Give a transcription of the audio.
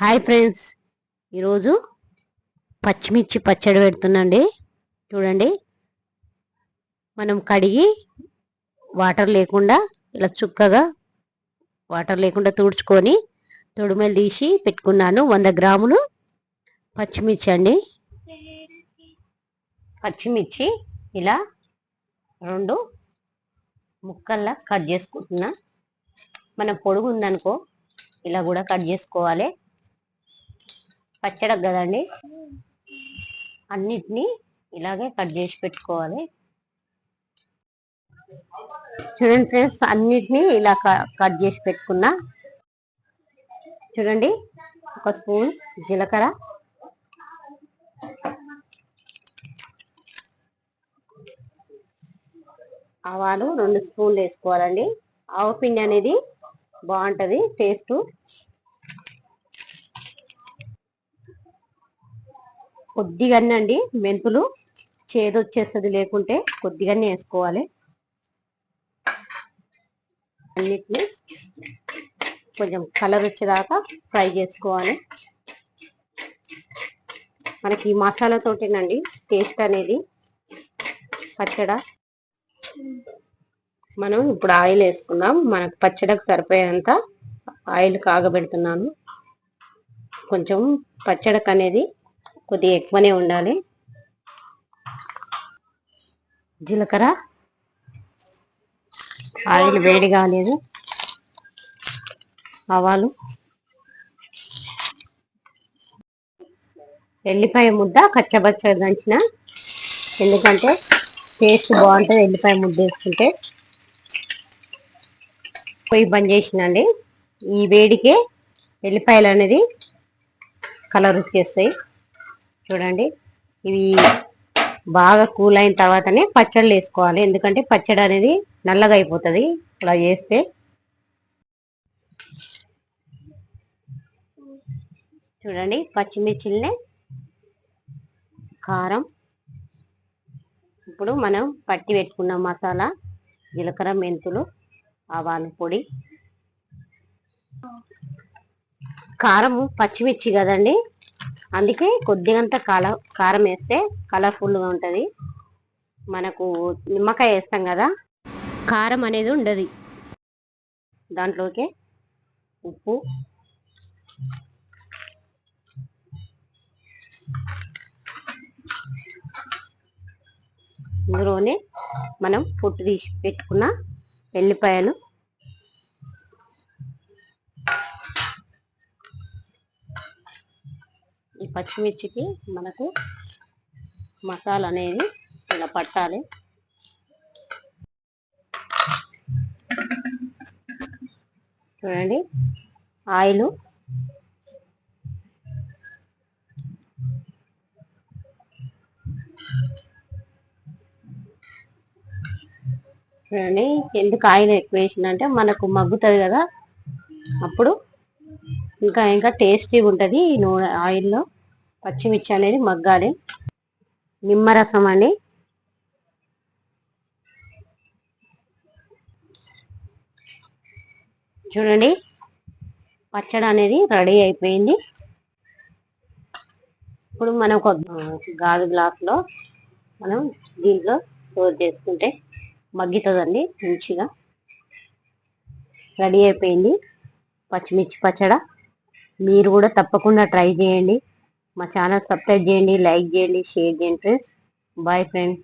Hi friends ఈరోజు పచ్చిమిర్చి పచ్చడి పెడుతున్నాండి. చూడండి. మనం కడిగి వాటర్ లేకుండా ఇలా చుక్కగా వాటర్ లేకుండా తుడుచుకొని తొడుమలు తీసి పెట్టుకున్నాను. వంద గ్రాములు పచ్చిమిర్చి అండి. పచ్చిమిర్చి ఇలా రెండు ముక్కల్లా కట్ చేసుకుంటున్నా. మనం పొడుగు ఉందనుకో ఇలా కూడా కట్ చేసుకోవాలి. పచ్చడకు కదండి? అన్నిటినీ ఇలాగే కట్ చేసి పెట్టుకోవాలి. చూడండి ఫ్రెండ్స్ అన్నిటినీ ఇలా కట్ చేసి పెట్టుకున్నా చూడండి ఒక స్పూన్ జీలకర్ర. ఆవాలు రెండు స్పూన్లు వేసుకోవాలండి. ఆవు పిండి అనేది బాగుంటుంది టేస్ట్. కొద్దిగానే అండి మెంతులు చేదు వచ్చేస్తుంది లేకుంటే కొద్దిగానే వేసుకోవాలి. అన్నిటిని కొంచెం కలర్ వచ్చేదాకా ఫ్రై చేసుకోవాలి. మనకి ఈ మసాలాతోటేనండి టేస్ట్ అనేది పచ్చడ. మనం ఇప్పుడు ఆయిల్ వేసుకుందాం మనకు పచ్చడికి సరిపోయేంత ఆయిల్ కాగబెడుతున్నాను. కొంచెం పచ్చడికి అనేది కొద్దిగా ఎక్కువనే ఉండాలి. జీలకర్ర. ఆయిల్ వేడి కాలేదు. ఆవాలు. ఎల్లిపాయ ముద్ద కచ్చబచ్చ దంచిన. ఎందుకంటే టేస్ట్ బాగుంటుంది ఎల్లిపాయ ముద్ద వేసుకుంటే. పొయ్యి బంద్ చేసినండి. ఈ వేడికే ఎల్లిపాయలు అనేది కలర్ వచ్చేస్తాయి. చూడండి. ఇవి బాగా కూల్ అయిన తర్వాతనే పచ్చళ్ళు వేసుకోవాలి. ఎందుకంటే పచ్చడి అనేది నల్లగా అయిపోతుంది ఇలా చేస్తే. చూడండి పచ్చిమిర్చిల్ని కారం. ఇప్పుడు మనం పట్టి పెట్టుకున్న మసాలా జీలకర్ర మెంతులు ఆవాల పొడి. కారము పచ్చిమిర్చి కదండి. అందుకే కొద్దిగంత కాల కారం వేస్తే కలర్ఫుల్గా ఉంటుంది. మనకు నిమ్మకాయ వేస్తాం కదా. కారం అనేది ఉండదు. దాంట్లోకి ఉప్పు. ఇందులోనే మనం పొట్టు తీసి పెట్టుకున్న ఎల్లిపాయలు. ఈ పచ్చిమిర్చికి మనకు మసాలా అనేది ఇలా పట్టాలి. చూడండి ఆయిల్. చూడండి ఎందుకు ఆయిల్ ఎక్కువ వేసిందంటే మనకు మగ్గుతుంది కదా అప్పుడు ఇంకా ఇంకా టేస్టీగా ఉంటుంది ఈ నూనె ఆయిల్లో పచ్చిమిర్చి అనేది మగ్గాలి. నిమ్మరసం అండి. చూడండి. పచ్చడి అనేది రెడీ అయిపోయింది. ఇప్పుడు మనం ఒక గాజు గ్లాస్లో మనం దీంట్లో స్టోర్ చేసుకుంటే మగ్గుతుందండి మంచిగా. రెడీ అయిపోయింది. పచ్చిమిర్చి పచ్చడా. మీరు కూడా తప్పకుండా ట్రై చేయండి. మా ఛానల్ సబ్స్క్రైబ్ చేయండి లైక్ చేయండి షేర్ చేయండి ఫ్రెండ్స్. Bye friends.